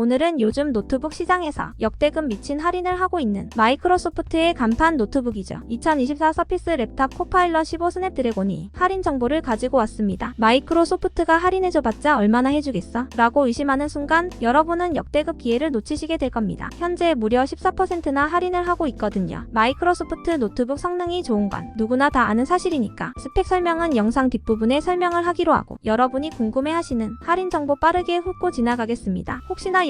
오늘은 요즘 노트북 시장에서 역대급 미친 할인을 하고 있는 마이크로소프트의 간판 노트북이죠. 2024 서피스 랩탑 코파일럿 15 스냅드래곤이 할인 정보를 가지고 왔습니다. 마이크로소프트가 할인해줘봤자 얼마나 해주겠어? 라고 의심하는 순간 여러분은 역대급 기회를 놓치시게 될 겁니다. 현재 무려 14%나 할인을 하고 있거든요. 마이크로소프트 노트북 성능이 좋은 건 누구나 다 아는 사실이니까 스펙 설명은 영상 뒷부분에 설명을 하기로 하고 여러분이 궁금해하시는 할인 정보 빠르게 훑고 지나가겠습니다. 혹시나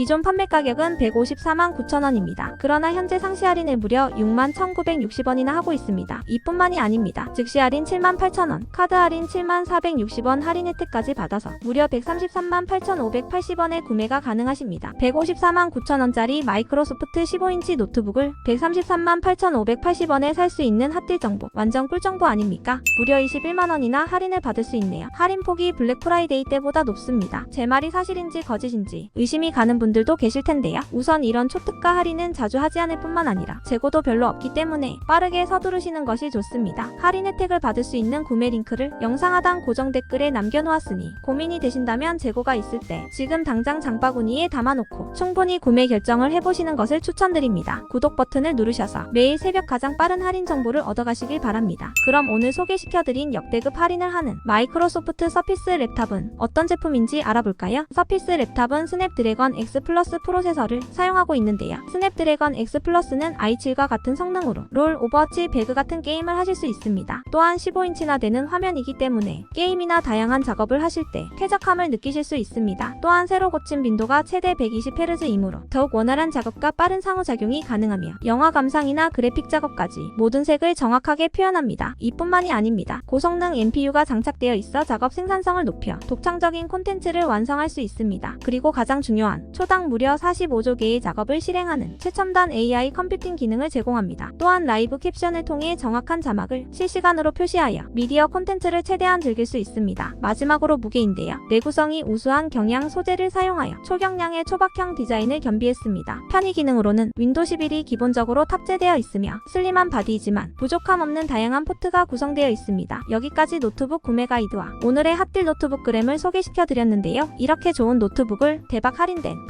기존 판매 가격은 154만 9천원입니다. 그러나 현재 상시 할인을 무려 6만 1,960원이나 하고 있습니다. 이뿐만이 아닙니다. 즉시 할인 7만 8천원, 카드 할인 7만 460원 할인 혜택까지 받아서 무려 133만 8,580원에 구매가 가능하십니다. 154만 9천원짜리 마이크로소프트 15인치 노트북을 133만 8,580원에 살 수 있는 핫딜 정보. 완전 꿀 정보 아닙니까? 무려 21만원이나 할인을 받을 수 있네요. 할인 폭이 블랙 프라이데이 때보다 높습니다. 제 말이 사실인지 거짓인지 의심이 가는 분 들도 계실 텐데요. 우선 이런 초특가 할인은 자주 하지 않을 뿐만 아니라 재고도 별로 없기 때문에 빠르게 서두르시는 것이 좋습니다. 할인 혜택을 받을 수 있는 구매 링크를 영상 하단 고정 댓글에 남겨놓았으니 고민이 되신다면 재고가 있을 때 지금 당장 장바구니에 담아놓고 충분히 구매 결정을 해보시는 것을 추천드립니다. 구독 버튼을 누르셔서 매일 새벽 가장 빠른 할인 정보를 얻어가시길 바랍니다. 그럼 오늘 소개시켜드린 역대급 할인을 하는 마이크로소프트 서피스 랩탑은 어떤 제품인지 알아볼까요? 서피스 랩탑은 스냅드래건 X 플러스 프로세서를 사용하고 있는데요. 스냅드래건 X 플러스는 i7과 같은 성능으로 롤, 오버워치, 배그 같은 게임을 하실 수 있습니다. 또한 15인치나 되는 화면이기 때문에 게임이나 다양한 작업을 하실 때 쾌적함을 느끼실 수 있습니다. 또한 새로 고친 빈도가 최대 120Hz이므로 더욱 원활한 작업과 빠른 상호작용이 가능하며 영화 감상이나 그래픽 작업까지 모든 색을 정확하게 표현합니다. 이뿐만이 아닙니다. 고성능 NPU가 장착되어 있어 작업 생산성을 높여 독창적인 콘텐츠를 완성할 수 있습니다. 그리고 가장 중요한 초당 무려 45조 개의 작업을 실행하는 최첨단 AI 컴퓨팅 기능을 제공합니다. 또한 라이브 캡션을 통해 정확한 자막을 실시간으로 표시하여 미디어 콘텐츠를 최대한 즐길 수 있습니다. 마지막으로 무게인데요. 내구성이 우수한 경량 소재를 사용하여 초경량의 초박형 디자인을 겸비했습니다. 편의 기능으로는 윈도 11이 기본적으로 탑재되어 있으며 슬림한 바디이지만 부족함 없는 다양한 포트가 구성되어 있습니다. 여기까지 노트북 구매 가이드와 오늘의 핫딜 노트북 그램을 소개시켜 드렸는데요. 이렇게 좋은 노트북을 대박 할인된